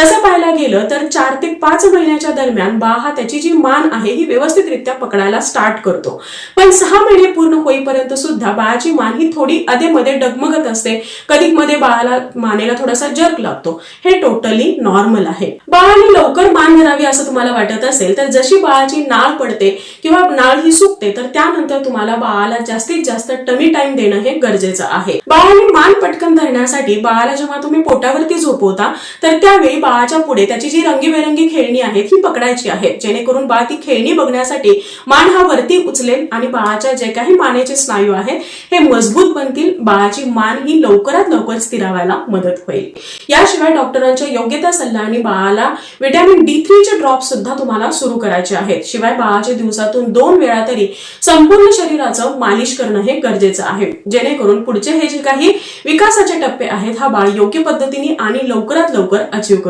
तसं पाहायला गेलं तर चार ते पाच महिन्याच्या दरम्यान बाळ हा त्याची जी मान आहे ही व्यवस्थितरित्या पकडायला स्टार्ट करतो. पण सहा महिने पूर्ण होईपर्यंत सुद्धा बाळाची मान ही थोडी अधेमध्ये डगमगत असते. कधी मध्ये बाळाला मानेला थोडासा जर्क लागतो. हे टोटली नॉर्मल आहे. बाळाने लवकर मान धरावी असं तुम्हाला वाटत असेल तर जशी बाळाची नाळ पडते किंवा नाळ ही सुकते तर त्यानंतर तुम्हाला बाळाला जास्तीत जास्त टमी टाइम देणं हे गरजेचं आहे. बाळाने मान पटकन धरण्यासाठी बाळाला जेव्हा तुम्ही पोटावरती झोपवता तर त्यावेळी बाळाच्या पुढे त्याची जी रंगीबेरंगी खेळणी आहेत ही पकडायची आहेत. जेणेकरून बाळ ती खेळणी बघण्यासाठी मान हा वरती उचलेल आणि बाळाच्या जे काही मानेचे स्नायू आहेत हे मजबूत बनतील. बाळाची मान ही लवकरात लवकर स्थिरावायला मदत होईल. याशिवाय डॉक्टरांच्या योग्यता सल्ला आणि बाळाला व्हिटॅमिन डी थ्रीचे ड्रॉप सुद्धा तुम्हाला सुरू करायचे आहेत. शिवाय बाळाच्या दिवसातून दोन वेळा तरी संपूर्ण शरीराचं मालिश करणं हे गरजेचं आहे. जेणेकरून पुढचे हे जे काही विकासाचे टप्पे आहेत हा बाळ योग्य पद्धतीने आणि लवकरात लवकर अचीव करू